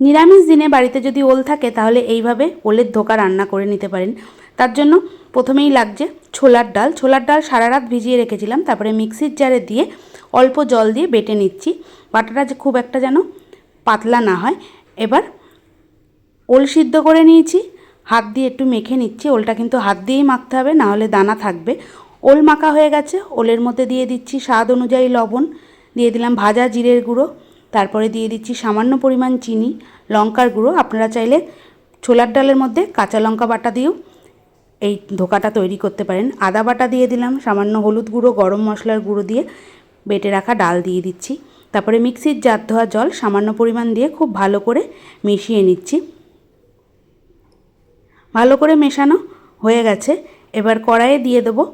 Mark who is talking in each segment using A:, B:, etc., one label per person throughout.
A: নিরামিষ দিনে বাড়িতে যদি ওল থাকে, তাহলে এইভাবে ওলের ধোকা রান্না করে নিতে পারেন। তার জন্য প্রথমেই লাগছে ছোলার ডাল। ছোলার ডাল সারা রাত ভিজিয়ে রেখেছিলাম, তারপরে মিক্সির জারে দিয়ে অল্প জল দিয়ে বেটে নিচ্ছি। বাটাটা যে খুব একটা যেন পাতলা না হয়। এবার ওল সিদ্ধ করে নিয়েছি। হাত দিয়ে একটু মেখে নিচ্ছি। ওলটা কিন্তু হাত দিয়েই মাখতে হবে, না হলে দানা থাকবে। ওল মাখা হয়ে গেছে। ওলের মধ্যে দিয়ে দিচ্ছি স্বাদ অনুযায়ী লবণ। দিয়ে দিলাম ভাজা জিরের গুঁড়ো। তারপরে দিয়ে দিচ্ছি সামান্য পরিমাণ চিনি, লঙ্কার গুঁড়ো। আপনারা চাইলে ছোলার ডালের মধ্যে কাঁচা লঙ্কা বাটা দিয়েও এই ধোকাটা তৈরি করতে পারেন। আদা বাটা দিয়ে দিলাম, সামান্য হলুদ গুঁড়ো, গরম মশলার গুঁড়ো দিয়ে বেটে রাখা ডাল দিয়ে দিচ্ছি। তারপরে মিক্সির জার ধোয়া জল সামান্য পরিমাণ দিয়ে খুব ভালো করে মিশিয়ে নিচ্ছি। ভালো করে মেশানো হয়ে গেছে। এবার কড়াইয়ে দিয়ে দেবো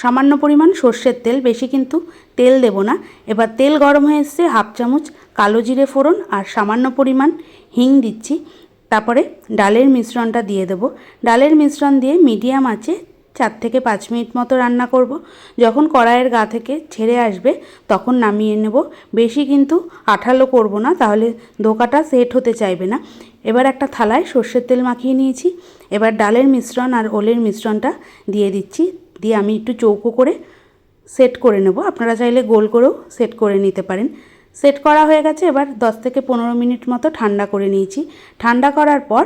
A: সামান্য পরিমাণ সর্ষের তেল, বেশি কিন্তু তেল দেব না। এবার তেল গরম হয়ে এসছে, হাফ চামচ কালো জিরে ফোড়ন আর সামান্য পরিমাণ হিং দিচ্ছি। তারপরে ডালের মিশ্রণটা দিয়ে দেবো। ডালের মিশ্রণ দিয়ে মিডিয়াম আছে চার থেকে পাঁচ মিনিট মতো রান্না করব। যখন কড়াইয়ের গা থেকে ছেড়ে আসবে, তখন নামিয়ে নেব। বেশি কিন্তু আঠালো করব না, তাহলে ধোকাটা সেট হতে চাইবে না। এবার একটা থালায় সর্ষের তেল মাখিয়ে নিয়েছি। এবার ডালের মিশ্রণ আর ওলের মিশ্রণটা দিয়ে দিচ্ছি। দিয়ে আমি একটু চৌকো করে সেট করে নেব। আপনারা চাইলে গোল করেও সেট করে নিতে পারেন। সেট করা হয়ে গেছে, এবার দশ থেকে পনেরো মিনিট মতো ঠান্ডা করে নিয়েছি। ঠান্ডা করার পর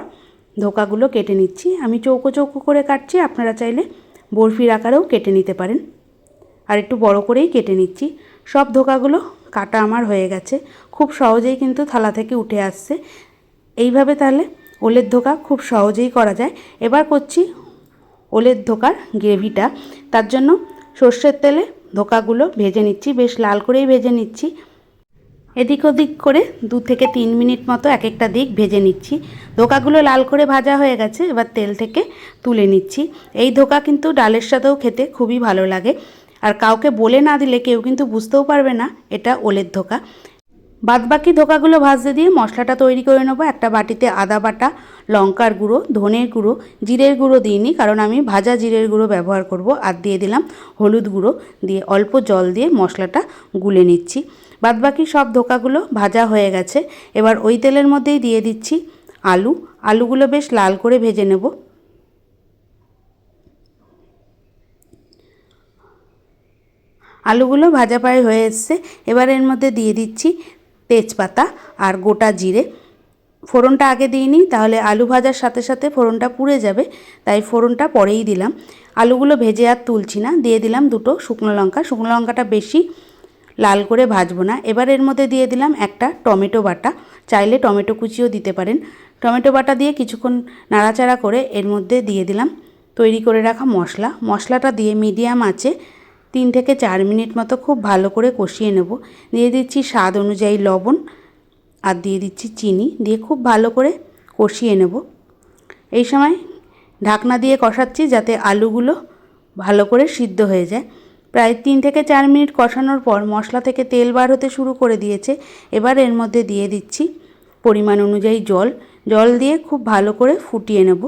A: ধোকাগুলো কেটে নিচ্ছি। আমি চৌকো চৌকো করে কাটছি, আপনারা চাইলে বরফির আকারেও কেটে নিতে পারেন। আর একটু বড় করেই কেটে নিচ্ছি। সব ধোকাগুলো কাটা আমার হয়ে গেছে। খুব সহজেই কিন্তু থালা থেকে উঠে আসছে। এইভাবে তাহলে ওলের ধোকা খুব সহজেই করা যায়। এবার করছি ওলের ধোকার গ্রেভিটা। তার জন্য সর্ষের তেলে ধোকাগুলো ভেজে নিচ্ছি, বেশ লাল করেই ভেজে নিচ্ছি। এদিক ওদিক করে দু থেকে তিন মিনিট মতো এক একটা দিক ভেজে নিচ্ছি। ধোকাগুলো লাল করে ভাজা হয়ে গেছে, এবার তেল থেকে তুলে নিচ্ছি। এই ধোকা কিন্তু ডালের সাথেও খেতে খুবই ভালো লাগে। আর কাউকে বলে না দিলে কেউ কিন্তু বুঝতেও পারবে না, এটা ওলের ধোকা। বাদবাকি ধোকাগুলো ভাজতে দিয়ে মশলাটা তৈরি করে নেব। একটা বাটিতে আদা বাটা, লঙ্কার গুঁড়ো, ধনের গুঁড়ো, জিরের গুঁড়ো দিইনি, কারণ আমি ভাজা জিরের গুঁড়ো ব্যবহার করব। আর দিয়ে দিলাম হলুদ গুঁড়ো, দিয়ে অল্প জল দিয়ে মশলাটা গুলে নিচ্ছি। বাদবাকি সব ধোকাগুলো ভাজা হয়ে গেছে। এবার ওই তেলের মধ্যেই দিয়ে দিচ্ছি আলু। আলুগুলো বেশ লাল করে ভেজে নেব। আলুগুলো ভাজা প্রায় হয়ে এসছে। এবার এর মধ্যে দিয়ে দিচ্ছি তেজপাতা আর গোটা জিরে। ফোড়নটা আগে দিইনি, তাহলে আলু ভাজার সাথে সাথে ফোড়নটা পুড়ে যাবে, তাই ফোড়নটা পরেই দিলাম। আলুগুলো ভেজে আর তুলছি না, দিয়ে দিলাম দুটো শুকনো লঙ্কা। শুকনো লঙ্কাটা বেশি লাল করে ভাজবো না। এবার এর মধ্যে দিয়ে দিলাম একটা টমেটো বাটা। চাইলে টমেটো কুচিও দিতে পারেন। টমেটো বাটা দিয়ে কিছুক্ষণ নাড়াচাড়া করে এর মধ্যে দিয়ে দিলাম। তৈরি করে রাখা মশলা। মশলাটা দিয়ে মিডিয়াম আছে তিন থেকে চার মিনিট মতো খুব ভালো করে কষিয়ে নেব। দিয়ে দিচ্ছি স্বাদ অনুযায়ী লবণ আর দিয়ে দিচ্ছি চিনি। দিয়ে খুব ভালো করে কষিয়ে নেব। এই সময় ঢাকনা দিয়ে কষাচ্ছি যাতে আলুগুলো ভালো করে সিদ্ধ হয়ে যায়। প্রায় তিন থেকে চার মিনিট কষানোর পর মশলা থেকে তেল বার হতে শুরু করে দিয়েছে। এবার এর মধ্যে দিয়ে দিচ্ছি পরিমাণ অনুযায়ী জল। জল দিয়ে খুব ভালো করে ফুটিয়ে নেব।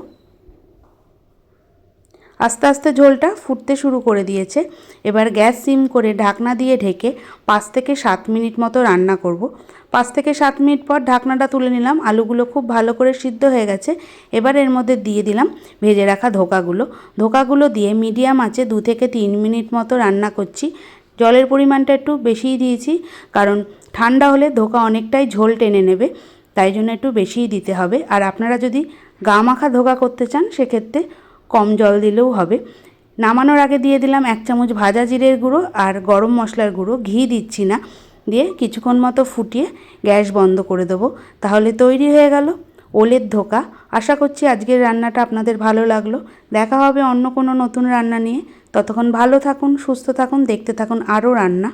A: আস্তে আস্তে ঝোলটা ফুটতে শুরু করে দিয়েছে। এবার গ্যাস সিম করে ঢাকনা দিয়ে ঢেকে পাঁচ থেকে সাত মিনিট মতো রান্না করব। পাঁচ থেকে সাত মিনিট পর ঢাকনাটা তুলে নিলাম। আলুগুলো খুব ভালো করে সিদ্ধ হয়ে গেছে। এবার এর মধ্যে দিয়ে দিলাম ভেজে রাখা ধোকাগুলো। ধোকাগুলো দিয়ে মিডিয়াম আছে দু থেকে তিন মিনিট মতো রান্না করছি। জলের পরিমাণটা একটু বেশিই দিয়েছি, কারণ ঠান্ডা হলে ধোকা অনেকটাই ঝোল টেনে নেবে, তাই জন্য একটু বেশিই দিতে হবে। আর আপনারা যদি গা মাখা ধোকা করতে চান, সেক্ষেত্রে কম জল দিলেও হবে। নামানোর আগে দিয়ে দিলাম এক চামচ ভাজা জিরের গুঁড়ো আর গরম মশলার গুঁড়ো। ঘি দিচ্ছি না। দিয়ে কিছুক্ষণ মতো ফুটিয়ে গ্যাস বন্ধ করে দেবো। তাহলে তৈরি হয়ে গেল ওলের ধোকা। আশা করছি আজকের রান্নাটা আপনাদের ভালো লাগল। দেখা হবে অন্য কোনো নতুন রান্না নিয়ে। ততক্ষণ ভালো থাকুন, সুস্থ থাকুন, দেখতে থাকুন আরও রান্না।